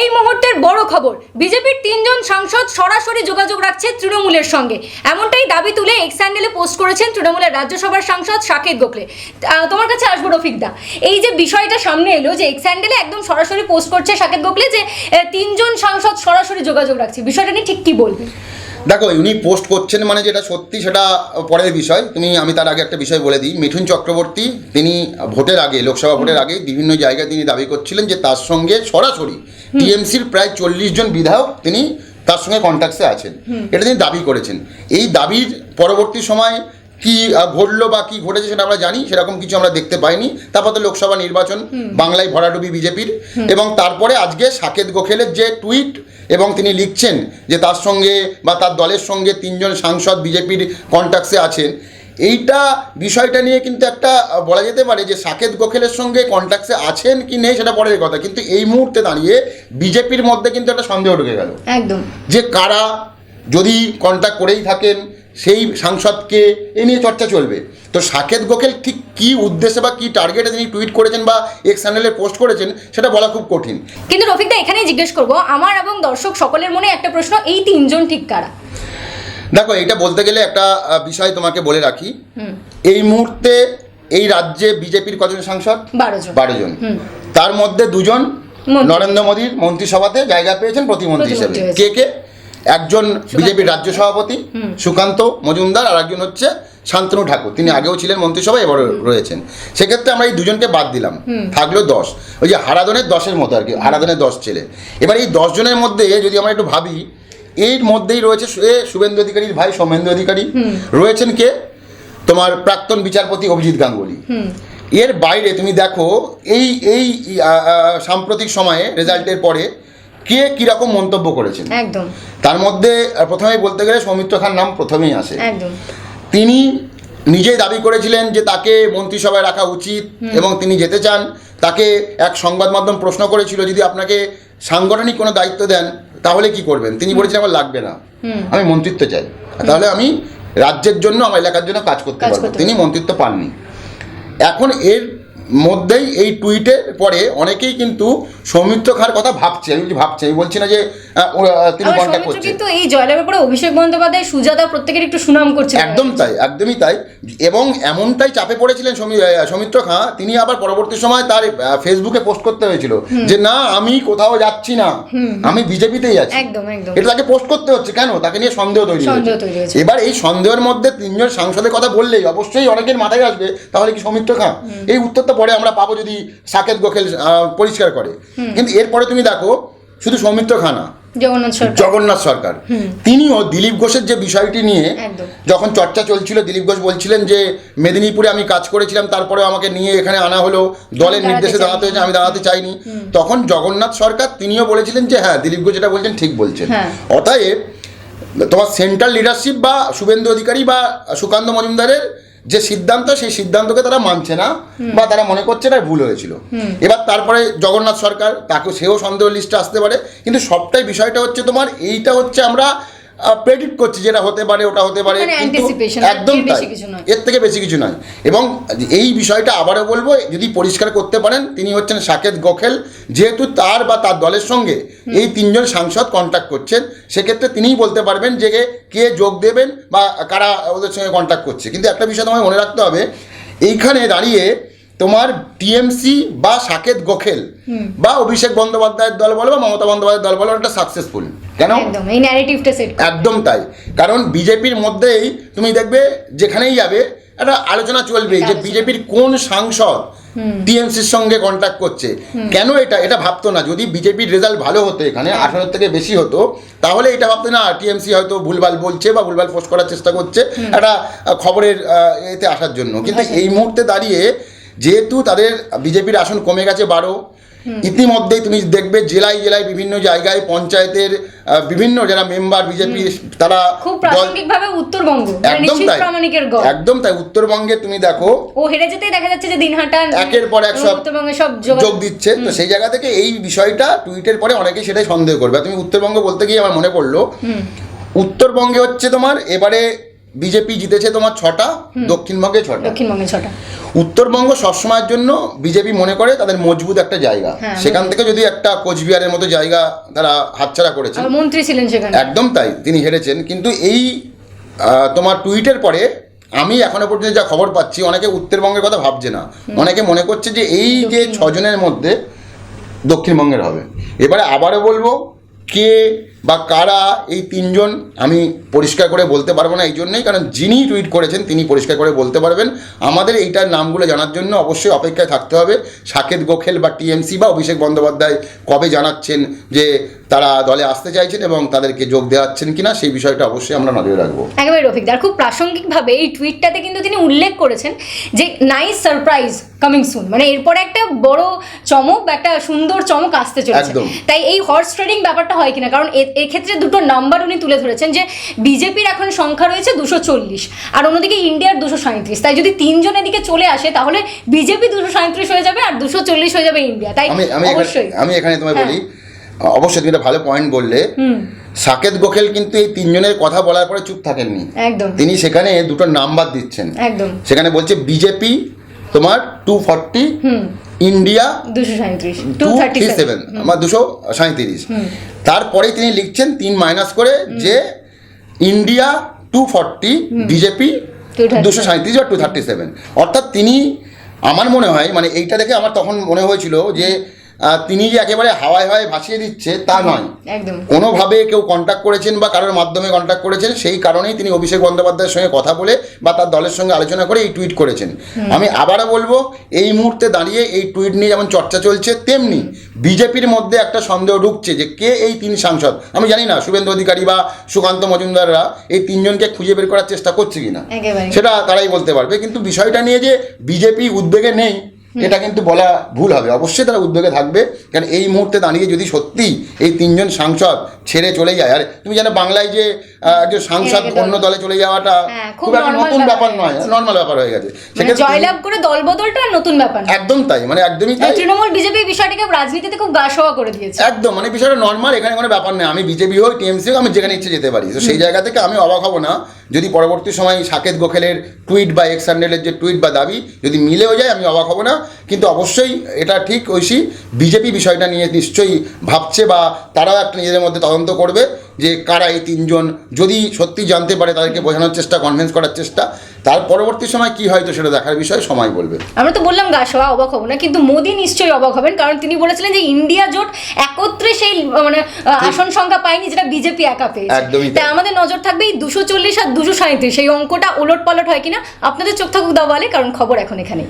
এই মুহূর্তের বড় খবর, বিজেপির তিনজন সাংসদ সরাসরি যোগাযোগ রাখছে তৃণমূলের সঙ্গে। এমনটাই দাবি তুলে এক্স হ্যান্ডেলে পোস্ট করেছেন তৃণমূলের রাজ্যসভার সাংসদ সাকিব গোখলে। তোমার কাছে আসব রফিকদা এই যে বিষয়টা সামনে এলো যে এক্স হ্যান্ডেলে একদম সরাসরি পোস্ট করছে সাকিব গোখলে যে তিনজন সাংসদ সরাসরি যোগাযোগ রাখছে, বিষয়টা নিয়ে ঠিক কী বলবে? দেখো উনি পোস্ট করছেন মানে যেটা সত্যি সেটা পরের বিষয়। তুমি আমি তার আগে একটা বিষয় বলে দিই। মিঠুন চক্রবর্তী তিনি ভোটের আগে লোকসভা ভোটের আগে বিভিন্ন জায়গায় তিনি দাবি করছিলেন যে তার সঙ্গে সরাসরি টিএমসির প্রায় চল্লিশ জন বিধায়ক তিনি তার সঙ্গে কন্ট্যাক্টসে আছেন। এটা তিনি দাবি করেছেন। এই দাবির পরবর্তী সময় কি ঘটলো বা কি ঘটেছে সেটা আমরা জানি সেরকম কিছু আমরা দেখতে পাইনি। তারপর তো লোকসভা নির্বাচন বাংলায় ভরাডুবি বিজেপির। এবং তারপরে আজকে সাকেত গোখেলের যে টুইট এবং তিনি লিখছেন যে তার সঙ্গে বা তার দলের সঙ্গে তিনজন সাংসদ বিজেপির কন্ট্যাক্টসে আছেন এইটা বিষয়টা নিয়ে কিন্তু একটা বলা যেতে পারে যে সাকেত গোখেলের সঙ্গে কন্ট্যাক্টসে আছেন কি নেই সেটা পরের কথা। কিন্তু এই মুহূর্তে দাঁড়িয়ে বিজেপির মধ্যে কিন্তু একটা সন্দেহ ঢুকে গেল। একদম। যে কারা যদি কন্ট্যাক্ট করেই থাকেন সেই সাংসদকে এ নিয়ে চর্চা চলবে। তো সাকেত গোখেল ঠিক কী উদ্দেশ্যে বা কী টার্গেটে তিনি টুইট করেছেন বা এক্স চ্যানেলে পোস্ট করেছেন সেটা বলা খুব কঠিন। কিন্তু রফিকদা এখানেই জিজ্ঞেস করব আমার এবং দর্শক সকলের মনে একটা প্রশ্ন এই তিনজন ঠিক কারা? দেখো এটা বলতে গেলে একটা বিষয় তোমাকে বলে রাখি। এই মুহূর্তে এই রাজ্যে বিজেপির কজন সাংসদ? বারো জন। বারো জন। তার মধ্যে দুজন নরেন্দ্র মোদীর মন্ত্রিসভাতে জায়গা পেয়েছেন প্রতিমন্ত্রী হিসেবে। কে কে? একজন বিজেপির রাজ্য সভাপতি সুকান্ত মজুমদার আর একজন হচ্ছে শান্তনু ঠাকুর। তিনি আগেও ছিলেন মন্ত্রিসভায় এবারও রয়েছেন। সেক্ষেত্রে আমরা এই দুজনকে বাদ দিলাম। থাকল দশ। ওই যে হারাদনের দশের মতো আর কি হারাদনের দশ ছেলে। এবার এই দশ জনের মধ্যে যদি আমরা একটু ভাবি এর মধ্যেই রয়েছে এ শুভেন্দু অধিকারীর ভাই সৌমেন্দু অধিকারী। রয়েছেন কে? তোমার প্রাক্তন বিচারপতি অভিজিৎ গাঙ্গুলি। এর বাইরে তুমি দেখো এই এই সাম্প্রতিক সময়ে রেজাল্টের পরে কে কীরকম মন্তব্য করেছেন? একদম। তার মধ্যে প্রথমে বলতে গেলে সৌমিত্র খান নাম প্রথমেই আসে। একদম। তিনি নিজেই দাবি করেছিলেন যে তাকে মন্ত্রিসভায় রাখা উচিত এবং তিনি যেতে চান। তাকে এক সংবাদ মাধ্যম প্রশ্ন করেছিল যদি আপনাকে সাংগঠনিক কোনো দায়িত্ব দেন তাহলে কি করবেন? তিনি বলেছিলেন আমার লাগবে না। আমি মন্ত্রিত্ব চাই। তাহলে আমি রাজ্যের জন্য আমার এলাকার জন্য কাজ করতে পারব। তিনি মন্ত্রিত্ব পাননি। এখন এর মধ্যেই এই টুইটের পরে অনেকেই কিন্তু সৌমিত্র খার কথা ভাবছে। আমি ভাবছে। আমি বলছি না যে তিনি কন্ট্যাক্ট করছেন কিন্তু এই জয়লাভের পরে অভিষেক বন্দ্যোপাধ্যায় সুজাতা প্রত্যেকের একটু সুনাম করছে। একদম তাই একদমই তাই। এবং এমনটাই চাপে পড়েছিলেন সৌমিত্র খাঁ। তিনি আবার পরবর্তী সময় তার ফেসবুকে পোস্ট করতে হয়েছিল যে না আমি কোথাও যাচ্ছি না। আমি বিজেপিতেই আছি। একদম একদম। এটা তাকে পোস্ট করতে হচ্ছে। কেন? তাকে নিয়ে সন্দেহ তৈরি হয়েছে। এবার এই সন্দেহের মধ্যে তিনজন সাংসদের কথা বললেই অবশ্যই অনেকের মাথায় আসবে তাহলে কি সৌমিত্র খাঁ? এই উত্তরটা পরে আমরা পাবো যদি সাকেত গোখেল পরিষ্কার করে। কিন্তু এরপরে তুমি দেখো শুধু সৌমিত্র খানা জগন্নাথ সরকার। তিনিও দিলীপ ঘোষের যে বিষয়টি নিয়ে যখন চর্চা চলছিল দিলীপ ঘোষ বলছিলেন যে মেদিনীপুরে আমি কাজ করেছিলাম তারপরে আমাকে নিয়ে এখানে আনা হলো দলের নির্দেশে দাঁড়াতে হয়েছে আমি দাঁড়াতে চাইনি। তখন জগন্নাথ সরকার তিনিও বলেছিলেন যে হ্যাঁ দিলীপ ঘোষ যেটা বলছেন ঠিক বলছেন। হ্যাঁ। অতএব তোমার সেন্ট্রাল লিডারশিপ বা শুভেন্দু অধিকারী বা সুকান্ত মজুমদারের যে সিদ্ধান্ত সেই সিদ্ধান্তকে তারা মানছে না বা তারা মনে করছে এটা ভুল হয়েছিল। এবার তারপরে জগন্নাথ সরকার তাকে সেও সন্দেহ লিস্টে আসতে পারে। কিন্তু সবটাই বিষয়টা হচ্ছে তোমার এইটা হচ্ছে আমরা প্রেডিক্ট করছি যেটা হতে পারে ওটা হতে পারে কিন্তু একদম তাই। এর থেকে বেশি কিছু নয়। এবং এই বিষয়টা আবারও বলব যদি পরিষ্কার করতে পারেন তিনি হচ্ছেন সাকেত গোখেল। যেহেতু তার বা তার দলের সঙ্গে এই তিনজন সাংসদ কন্ট্যাক্ট করছেন সেক্ষেত্রে তিনিই বলতে পারবেন যে কে যোগ দেবেন বা কারা ওদের সঙ্গে কন্ট্যাক্ট করছে। কিন্তু একটা বিষয় তোমায় মনে রাখতে হবে এইখানে দাঁড়িয়ে তোমার টিএমসি বা সাকেত গোখেল বা অভিষেক বন্দ্যোপাধ্যায়ের দল বলো বা মমতা বন্দ্যোপাধ্যায়ের দল বলো একটা সাকসেসফুল কেন? একদম এই ন্যারেটিভটা সেট একদম তাই। কারণ বিজেপির মধ্যেই তুমি দেখবে যেখানেই যাবে একটা আলোচনা চলবে যে বিজেপির কোন সাংসদ টিএমসির সঙ্গে কন্ট্যাক্ট করছে। কেন এটা? এটা ভাবতো না। যদি বিজেপির রেজাল্ট ভালো হতো এখানে আঠারোর থেকে বেশি হতো তাহলে এটা ভাবতো না টিএমসি হয়তো ভুলভাল বলছে বা ভুলভাল পোস্ট করার চেষ্টা করছে একটা খবরের এতে আসার জন্য। কিন্তু এই মুহূর্তে দাঁড়িয়ে যেহেতু তাদের বিজেপির আসন কমে গেছে বারো ইতিমধ্যেই তুমি দেখবে জেলায় জেলায় বিভিন্ন জায়গায় পঞ্চায়েতের বিভিন্ন যারা মেম্বার বিজেপি তারা খুব প্রাসঙ্গিকভাবে উত্তরবঙ্গ মানে একদম তাই। একদম তাই। উত্তরবঙ্গে তুমি দেখো ও হেরে যেতেই দেখা যাচ্ছে যে দিনহাটা একের পর এক সব উত্তরবঙ্গে সব যোগ দিচ্ছে। তো সেই জায়গা থেকে এই বিষয়টা টুইটের পরে অনেকেই সেটাই সন্দেহ করবে। তুমি উত্তরবঙ্গ বলতে গিয়ে আমার মনে পড়ল উত্তরবঙ্গে হচ্ছে তোমার এবারে বিজেপি জিতেছে তোমার ছটা দক্ষিণবঙ্গে ছটা। দক্ষিণবঙ্গে ছটা। উত্তরবঙ্গ সবসময়ের জন্য বিজেপি মনে করে তাদের মজবুত একটা জায়গা। হ্যাঁ, সেখান থেকে যদি একটা কোচবিহারের মতো জায়গা তারা হাতছাড়া করেছে। মন্ত্রী ছিলেন সেখানে। একদম তাই তিনি হেরেছেন। কিন্তু এই তোমার টুইটের পরে আমি এখনও পর্যন্ত যা খবর পাচ্ছি অনেকে উত্তরবঙ্গের কথা ভাবছে না। অনেকে মনে করছে যে এই যে ছজনের মধ্যে দক্ষিণবঙ্গের হবে। এবারে আবারও বলব কে বা কারা এই তিনজন আমি পরিষ্কার করে বলতে পারব না এই জন্যই কারণ যিনি টুইট করেছেন তিনি পরিষ্কার করে বলতে পারবেন। আমাদের এইটার নামগুলো জানার জন্য অবশ্যই অপেক্ষায় থাকতে হবে। সাকেত গোখেল বা টিএমসি বা অভিষেক বন্দ্যোপাধ্যায় কবে জানাচ্ছেন যে তারা দলে আসতে চাইছেন এবং তাদেরকে যোগ দেওয়াচ্ছেন কিনা সেই বিষয়টা অবশ্যই আমরা নজরে রাখব। একেবারে রফিকদার খুব প্রাসঙ্গিকভাবে এই টুইটটাতে কিন্তু তিনি উল্লেখ করেছেন যে নাইস সারপ্রাইজ কামিং সুন। মানে এরপরে একটা বড় চমক বা একটা সুন্দর চমক আসতে চলেছে। তাই এই হর্স ট্রেডিং ব্যাপারটা হয় কিনা? কারণ এক্ষেত্রে দুটো নাম্বার উনি তুলে ধরেছেন যে বিজেপির এখন সংখ্যা রয়েছে দুশো চল্লিশ আর অন্যদিকে ইন্ডিয়ার দুশো সাঁত্রিশ তাই যদি তিনজন এদিকে চলে আসে তাহলে বিজেপি দুশো সাঁত্রিশ হয়ে যাবে আর দুশো চল্লিশ হয়ে যাবে ইন্ডিয়া। তাই আমি আমি এখানে অবশ্যই। আমি এখানে তোমায় হ্যাঁ। বলি অবশ্যই তুমি একটা ভালো পয়েন্ট বললে। সাকেত গোখেল কিন্তু এই তিনজনের কথা বলার পরে চুপ থাকেননি। একদম। তিনি সেখানে দুটো নাম্বার দিচ্ছেন। একদম। সেখানে বলছে বিজেপি তোমার টু ফর্টি ইন্ডিয়া দুশো সাঁত্রিশ টু থার্টি সেভেন আমার দুশো সাঁত্রিশ তারপরে তিনি লিখছেন তিন মাইনাস করে যে ইন্ডিয়া টু ফর্টি বিজেপি দুশো সাঁত্রিশ বা টু থার্টি সেভেন অর্থাৎ তিনি আমার মনে হয় মানে এইটা দেখে আমার তখন মনে হয়েছিল যে তিনি যে একেবারে হাওয়ায় হাওয়ায় ভাসিয়ে দিচ্ছে তা নয়। একদম। কোনোভাবে কেউ কন্ট্যাক্ট করেছেন বা কারোর মাধ্যমে কন্ট্যাক্ট করেছেন সেই কারণেই তিনি অভিষেক বন্দ্যোপাধ্যায়ের সঙ্গে কথা বলে বা তার দলের সঙ্গে আলোচনা করে এই টুইট করেছেন। আমি আবারও বলব এই মুহূর্তে দাঁড়িয়ে এই টুইট নিয়ে যেমন চর্চা চলছে তেমনি বিজেপির মধ্যে একটা সন্দেহ ঢুকছে যে কে এই তিন সাংসদ? আমি জানি না শুভেন্দু অধিকারী বা সুকান্ত মজুমদাররা এই তিনজনকে খুঁজে বের করার চেষ্টা করছে কিনা। সেটা তারাই বলতে পারবে কিন্তু বিষয়টা নিয়ে যে বিজেপি উদ্বেগে নেই এটা কিন্তু বলা ভুল হবে। অবশ্যই তারা উদ্বেগে থাকবে। কারণ এই মুহূর্তে দাঁড়িয়ে যদি সত্যি এই তিনজন সাংসদ ছেড়ে চলে যায় আর তুমি জানো বাংলায় যে একজন সাংসদ অন্য দলে চলে যাওয়াটা হ্যাঁ, খুব একটা নতুন ব্যাপার নয় নর্মাল ব্যাপার হয়ে গেছে। মানে জয়লাভ করে দলবদলটা নতুন ব্যাপার একদম তাই মানে একদমই তাই। তৃণমূল বিজেপি বিষয়টিকে রাজনীতিতে খুব গা সওয়া করে দিয়েছে। একদম মানে বিষয়টা নর্মাল এখানে কোনো ব্যাপার নেই আমি বিজেপি হোক টিএমসি হোক আমি যেখানে ইচ্ছে যেতে পারি। তো সেই জায়গা থেকে আমি অবাক হব না। যদি পরবর্তী সময় সাকেত গোখেলের টুইট বা এক্স হ্যান্ডেলের যে টুইট বা দাবি যদি মিলেও যায় আমি অবাক হব না। কিন্তু অবশ্যই এটা ঠিক ঐশী বিজেপি বিষয়টা নিয়ে নিশ্চয়ই ভাবছে বা তারাও একটা নিজেদের মধ্যে তদন্ত করবে যে কারা এই তিনজন যদি সত্যি জানতে পারে তাদেরকে বোঝানোর চেষ্টা কনভিন্স করার চেষ্টা তার পরবর্তী সময় কি হয়তো সেটা দেখার বিষয় সময় বলবে। আমরা তো বললাম গা সওয়া অবাক হব না কিন্তু মোদি নিশ্চয়ই অবাক হবেন কারণ তিনি বলেছিলেন যে ইন্ডিয়া জোট একত্রে সেই মানে আসন সংখ্যা পায়নি যেটা বিজেপি একা পেয়েছে। একদমই তাই। তাই। আমাদের নজর থাকবে এই দুশো চল্লিশ আর দুশো সাঁত্রিশ সেই অঙ্কটা ওলট পালট হয় কিনা? আপনাদের চোখ থাকুক দাওয়ালে কারণ খবর এখন এখানে